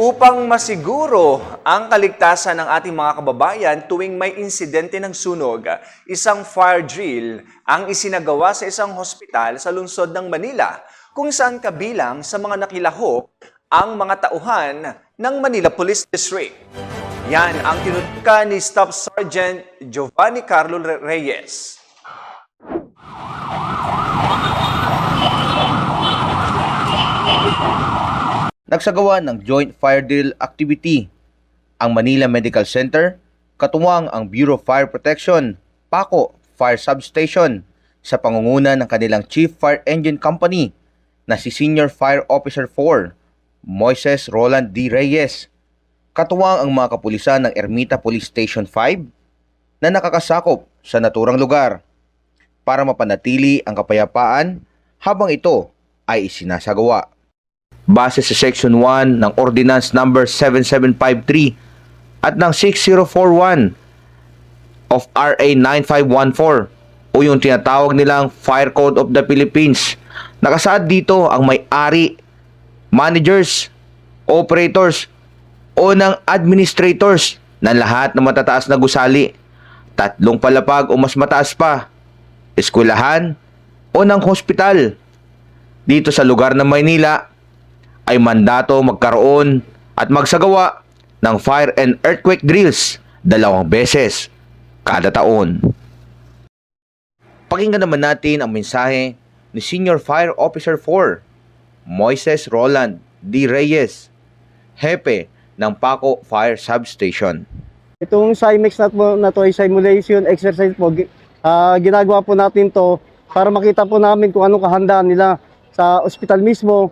Upang masiguro ang kaligtasan ng ating mga kababayan tuwing may insidente ng sunog, isang fire drill ang isinagawa sa isang hospital sa lungsod ng Manila kung saan kabilang sa mga nakilahok ang mga tauhan ng Manila Police District. Yan ang tinutukan ni Staff Sergeant Giovanni Carlo Reyes. Nagsagawa ng joint fire drill activity ang Manila Medical Center, katuwang ang Bureau of Fire Protection, PACO Fire Substation, sa pangunguna ng kanilang Chief Fire Engine Company na si Senior Fire Officer 4, Moises Roland D. Reyes, katuwang ang mga kapulisan ng Ermita Police Station 5 na nakakasakop sa naturang lugar para mapanatili ang kapayapaan habang ito ay isinasagawa base sa Section 1 ng Ordinance Number 7753 at ng 6041 of RA 9514 o yung tinatawag nilang Fire Code of the Philippines. Nakasaad dito ang may-ari, managers, operators o ng administrators ng lahat ng matataas na gusali, tatlong palapag o mas mataas pa, eskwelahan o ng hospital. Dito sa lugar ng Maynila, ay mandato magkaroon at magsagawa ng fire and earthquake drills dalawang beses kada taon. Pakinggan naman natin ang mensahe ni Senior Fire Officer 4, Moises Roland D. Reyes, Hepe ng Paco Fire Substation. Itong CIMEX na, na to ay simulation exercise po. Ah, ginagawa po natin to para makita po namin kung anong kahandaan nila sa ospital mismo.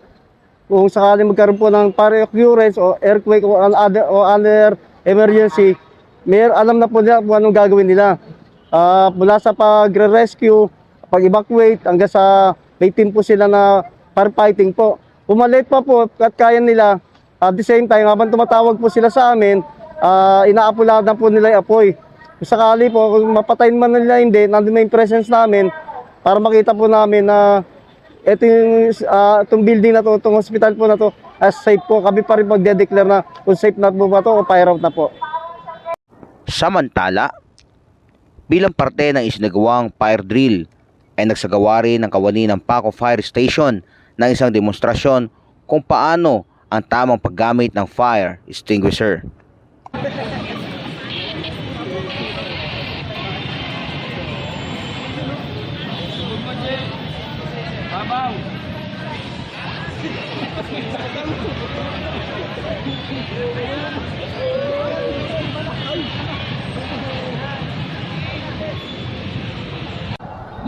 Kung sakali magkaroon po ng fire occurrence o earthquake o other, o other emergency, may alam na po nila kung anong gagawin nila. Ah, mula sa pagre-rescue, pag-evacuate, hanggang sa may team po sila na firefighting po. Pumalit pa po at kaya nila at the same time, habang tumatawag po sila sa amin, uh, inaapula na po nila yung apoy. Kung sakali po, kung mapatayin man nila hindi, nandun na yung presence namin para makita po namin na ito yung, ah, itong building na to, itong hospital po na to, as safe po. Kami pa rin magde-declare na kung safe na po ba to o fire out na po. Samantala, bilang parte ng isinagawang fire drill, ay nagsagawa rin ng kawani ng Paco Fire Station ng isang demonstrasyon kung paano ang tamang paggamit ng fire extinguisher.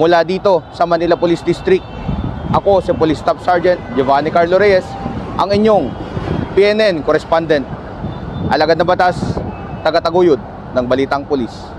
Mula dito sa Manila Police District, ako si Police Staff Sergeant Giovanni Carlo Reyes, ang inyong PNN correspondent. Alagad na batas, taga-taguyod ng Balitang Pulis.